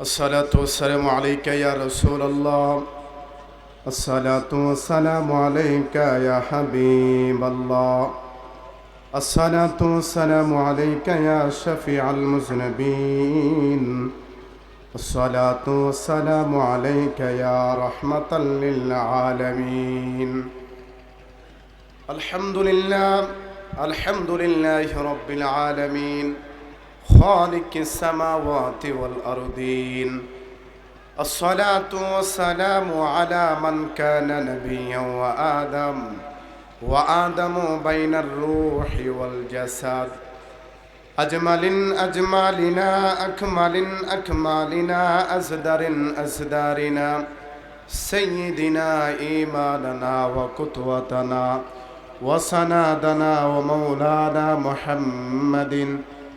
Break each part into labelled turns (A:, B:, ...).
A: الصلاة والسلام عليك يا رسول الله. الصلاة والسلام عليك يا حبيب الله. الصلاة والسلام عليك يا شفيع المذنبين. الصلاة والسلام عليك يا رحمة للعالمين. الحمد لله الحمد لله رب العالمين. خالق السماوات والأرضين. الصلاة والسلام على من كان نبيا وآدم وآدم بين الروح والجسد. أجمل أجمالنا أكمل أكمالنا أزدر أزدارنا. سيدنا إيماننا وقدوتنا وسنادنا ومولانا محمد.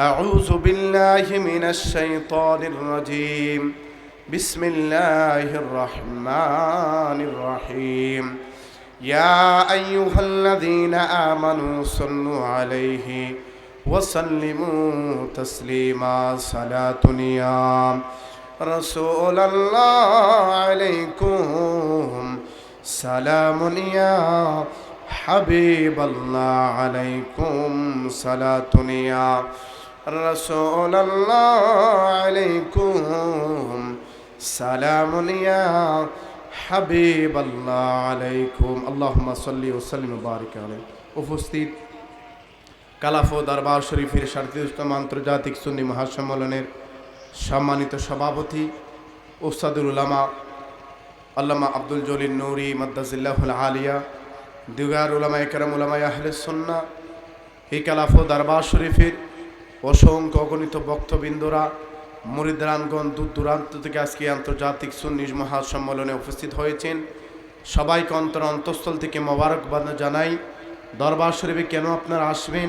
A: أعوذ بالله من الشيطان الرجيم. بسم الله الرحمن الرحيم. يا أيها الذين آمنوا صلوا عليه وسلموا تسليما. صلاة يا رسول الله عليكم. سلام يا حبيب الله عليكم. صلاة يا رسول الله عليكم سلام يا حبيب الله عليكم اللهم صل وسلم وبارك عليه উপস্থিত কালাফো দরবার শরীফের সাতত্রিশতম আন্তর্জাতিক সুন্নি মহাসম্মেলনের সম্মানিত সভাপতি ওস্তাদুল উলামা আল্লামা আব্দুল জলিল নৌরি মদ্দাজিল্লাহুল আলিয়া দিগার উলামা একরাম উলামা আহলে সন্না এই কালাফো দরবার শরীফের অসংখ্য অগণিত বক্তবৃন্দরা মুরিদরানগঞ্জ দূর দূরান্ত থেকে আজকে আন্তর্জাতিক সুন্নিজ মহাসম্মেলনে উপস্থিত হয়েছেন। সবাইকে অন্তর অন্তঃস্থল থেকে মোবারকবাদ জানাই। দরবার শরীফে কেন আপনারা আসবেন?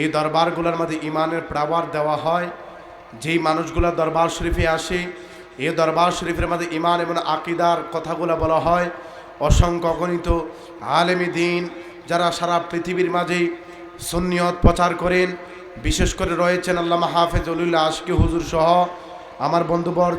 A: এই দরবারগুলোর মধ্যে ইমানের প্রাবার দেওয়া হয়। যেই মানুষগুলো দরবার শরীফে আসে এই দরবার শরীফের মধ্যে ইমান এবং আকিদার কথাগুলো বলা হয়। অসংখ্য অগণিত আলেমী দিন যারা সারা পৃথিবীর মাঝে সুন্নিয়ত প্রচার করেন বিশেষ করে রয়েছেন আল্লামা হাফেজ উল্লাহ আশকি হুজুর সহ আমার বন্ধুবর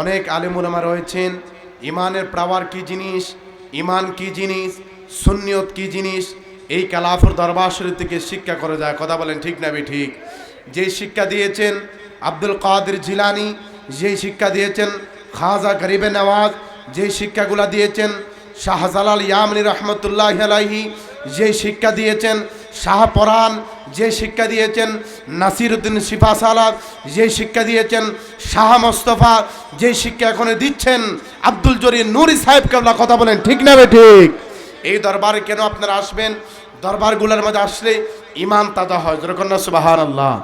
A: অনেক আলেমুলামা রয়েছেন। ইমানের প্রাবার কি জিনিস? ইমান কি জিনিস? সুন্নিয়ত কি জিনিস? এই কালাফর দরবার শরীফ থেকে শিক্ষা করে যায়। কথা বলেন ঠিক না ঠিক যেই শিক্ষা দিয়েছেন আব্দুল কাদের জিলানি, যেই শিক্ষা দিয়েছেন খাজা গরিবে নওয়াজ, যেই শিক্ষাগুলা দিয়েছেন শাহজালাল ইয়ামনি রহমতুল্লাহ আলাইহি, যেই শিক্ষা দিয়েছেন শাহপরান যে শিক্ষা দিয়েছেন নাসিরুদ্দিন শিফা সালাদ যে শিক্ষা দিয়েছেন, শাহ মোস্তফা যে শিক্ষা এখন দিচ্ছেন, আব্দুল জরি নুরি সাহেব কেবলা কথা বলেন, ঠিক না ঠিক? এই দরবারে কেন আপনারা আসবেন? দরবারগুলোর মধ্যে আসলে ইমান তাজা হয়। যেরকম না সুবাহান আল্লাহ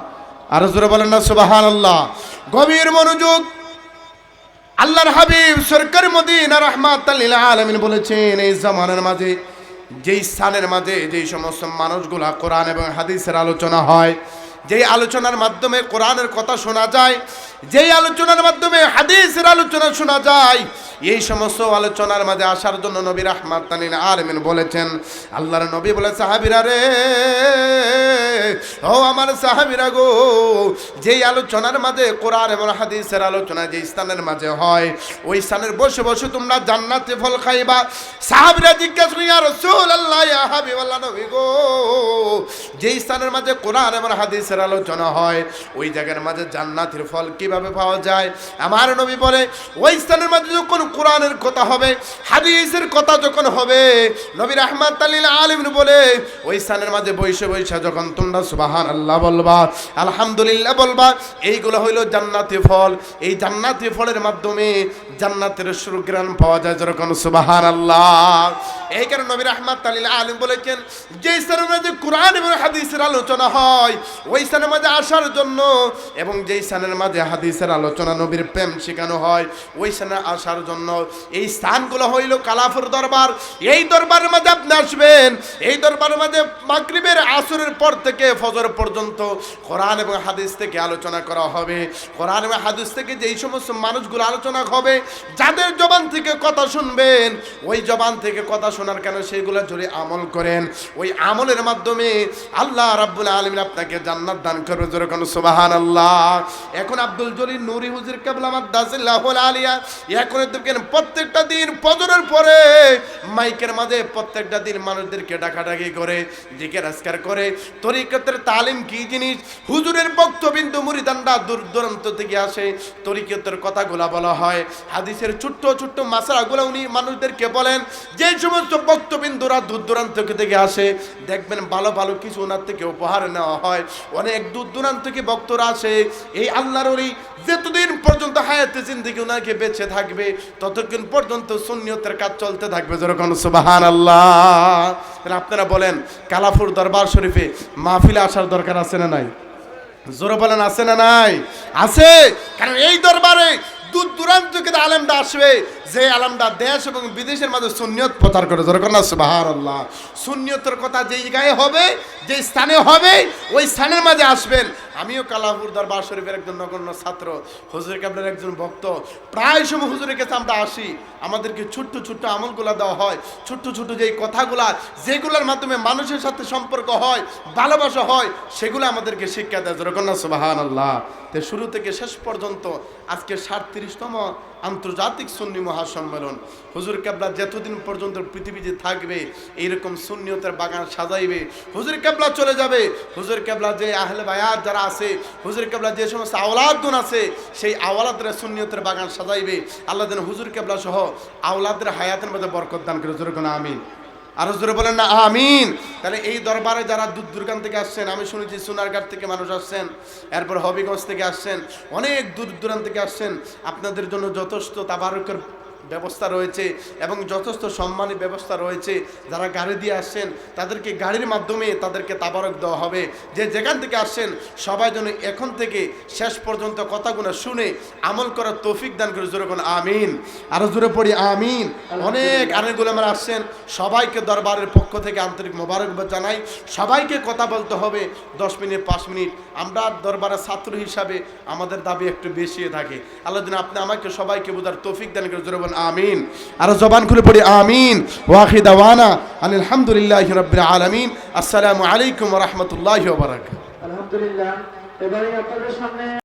A: আরও জোরে বলেন না সুবাহান আল্লাহ গভীর মনোযোগ আল্লাহর হাবিব সরকার মদিনা রহমাত আলমিন বলেছেন, এই জামানের মাঝে যেই স্থানের মাঝে যেই সমস্ত মানুষগুলা কোরআন এবং হাদিসের আলোচনা হয়, যেই আলোচনার মাধ্যমে কোরআনের কথা শোনা যায়, যেই আলোচনার মাধ্যমে হাদিসের আলোচনা শোনা যায় এই সমস্ত আলোচনার মাঝে আসার জন্য নবী রহমাত তালিন আলমিন বলেছেন, আল্লাহর নবী বলে সাহাবিরা রে, ও আমার সাহাবিরা গো, যেই আলোচনার মাঝে কোরআন এবং হাদিসের আলোচনা যেই স্থানের মাঝে হয়, ওই স্থানের বসে বসে তোমরা জান্নাতে ফল খাইবা। সাহাবিরা জিজ্ঞাসা করি আর আল্লাহ হাবিব আল্লাহ নবী গো, যেই স্থানের মাঝে কোরআন এবং হাদিসের আলোচনা হয়, ওই জায়গার মাঝে জান্নাতের ফল কীভাবে পাওয়া যায়? আমার নবী বলে, ওই স্থানের মাঝে যখন কোরআনের কথা হবে, হাদিসের কথা যখন হবে, নবীর আহমদ তালিল আলিম বলে, ওই স্থানের মাঝে বৈশে বৈশা যখন তোমরা সুবাহান আল্লাহ বলবা, আলহামদুলিল্লাহ বলবা, এইগুলো হইল জান্নাতি ফল। এই জান্নাতি ফলের মাধ্যমে জান্নাতের সুগ্রাণ পাওয়া যায় যেরকম সুবাহান আল্লাহ এই কারণে নবীর আহমদ তালিল আলিম বলেছেন যে স্থানের মাঝে কোরআন এবং হাদিসের আলোচনা হয়, ওই স্থানের মাঝে আসার জন্য এবং যেই স্থানের মাঝে হাদিসের আলোচনা নবীর প্রেম শেখানো হয়, ওই স্থানে আসার জন্য জন্য এই স্থানগুলো হইল কালাফুর দরবার। এই দরবারের মাঝে আপনি আসবেন, এই দরবারের মাঝে মাগরিবের আসরের পর থেকে ফজর পর্যন্ত কোরআন এবং হাদিস থেকে আলোচনা করা হবে। কোরআন এবং হাদিস থেকে যেই সমস্ত মানুষগুলো আলোচনা হবে, যাদের জবান থেকে কথা শুনবেন, ওই জবান থেকে কথা শোনার কেন সেইগুলো যদি আমল করেন, ওই আমলের মাধ্যমে আল্লাহ রাব্বুল আলমিন আপনাকে জান্নাত দান করবে যেরকম সুবাহান আল্লাহ এখন আব্দুল জলিল নুরি হুজুর কেবলা মাদ্দাসিল্লাহ আলিয়া, এখন দেখেন প্রত্যেকটা দিন ফজরের পরে মাইকের মাঝে প্রত্যেকটা দিন মানুষদেরকে ডাকাডাকি করে দিকে রাস্কার করে। তরিকতের তালিম কি জিনিস? হুজুরের বক্তবিন্দু মুরিদান্ডা দূর দূরান্ত থেকে আসে। তরিকতের কথাগুলা বলা হয়। হাদিসের ছোট্ট ছোট্ট মাসালাগুলো উনি মানুষদেরকে বলেন। যে সমস্ত বক্তবিন্দুরা দূর দূরান্ত থেকে আসে, দেখবেন ভালো ভালো কিছু ওনার থেকে উপহার নেওয়া হয়। অনেক দূর দূরান্ত থেকে ভক্তরা আসে। এই আল্লাহর যতদিন পর্যন্ত হায়াতে জিন্দিগি ওনাকে বেঁচে থাকবে ততক্ষণ পর্যন্ত সুন্নিয়তের কাজ চলতে থাকবে যেরকম সুবাহান আল্লাহ আপনারা বলেন, কালাফুর দরবার শরীফে মাহফিলে আসার দরকার আছে না নাই? জোরে বলেন, আছে না নাই? আছে, কারণ এই দরবারে দূর দূরান্ত থেকে আলেমটা আসবে, যে আলমটা দেশ এবং বিদেশের মাঝে সুন্নিয়ত প্রচার করে। যেরকম না সুবাহার আল্লাহ সুন্নিয়তের কথা যেই জায়গায় হবে যে স্থানে হবে, ওই স্থানের মাঝে আসবেন। আমিও কালাপুর দরবার শরীফের একজন নগণ্য ছাত্র, হুজুর কাবলের একজন ভক্ত। প্রায় সময় হুজুরের কাছে আমরা আসি, আমাদেরকে ছোট্ট ছোট্ট আমলগুলা দেওয়া হয়, ছোট্ট ছোট্ট যেই কথাগুলা, যেগুলোর মাধ্যমে মানুষের সাথে সম্পর্ক হয়, ভালোবাসা হয়, সেগুলো আমাদেরকে শিক্ষা দেয়। না সুবাহান আল্লাহ তো শুরু থেকে শেষ পর্যন্ত আজকে সাতত্রিশতম আন্তর্জাতিক সুন্নি মহাসম্মেলন। হুজুর কেবলা যতদিন পর্যন্ত পৃথিবীতে থাকবে, এইরকম সুন্নিয়তের বাগান সাজাইবে, হুজুর কেবলা চলে যাবে, হুজুর কেবলা যে আহলে বায়াত যারা আছে, হুজুর কেবলা যে সমস্ত আওলাদগুন আছে, সেই আওলাদরা সুন্নিয়তের বাগান সাজাইবে। আল্লাহ যেন হুজুর কেবলা সহ আওলাদের হায়াতের মধ্যে বরকত দান করে। যেরকম আমিন। আর জোরে বলেন না, আমিন। তাহলে এই দরবারে যারা দূর দূরগান থেকে আসছেন, আমি শুনেছি সোনারঘাট থেকে মানুষ আসছেন, এরপর হবিগঞ্জ থেকে আসছেন, অনেক দূর দূরান্ত থেকে আসছেন। আপনাদের জন্য যথেষ্ট তাবারকের ব্যবস্থা রয়েছে এবং যথেষ্ট সম্মানী ব্যবস্থা রয়েছে। যারা গাড়ি দিয়ে আসছেন তাদেরকে গাড়ির মাধ্যমে তাদেরকে তাবারক দেওয়া হবে। যে যেখান থেকে আসছেন সবাই যেন এখন থেকে শেষ পর্যন্ত কথাগুলো শুনে আমল করার তৌফিক দান করে জোরে কোন আমিন। আরও জোরে পড়ি আমিন। অনেক আরেকগুলো আমরা আসছেন সবাইকে দরবারের পক্ষ থেকে আন্তরিক মোবারকবাদ জানাই। সবাইকে কথা বলতে হবে দশ মিনিট পাঁচ মিনিট। আমরা দরবারের ছাত্র হিসাবে আমাদের দাবি একটু বেশি থাকে। আল্লাহ দিন আপনি আমাকে সবাইকে বোঝার তৌফিক দান করে জোরে বলেন, আমিন। আরও জবান খুলে পড়ি, আমিন। ওয়াহি দাওয়ানা আলহামদুলিল্লাহ রবিল আলমিন। আসসালামু আলাইকুম রহমতুল্লাহ বারাকাতুহু।
B: আলহামদুলিল্লাহ। এবারে আপনাদের সামনে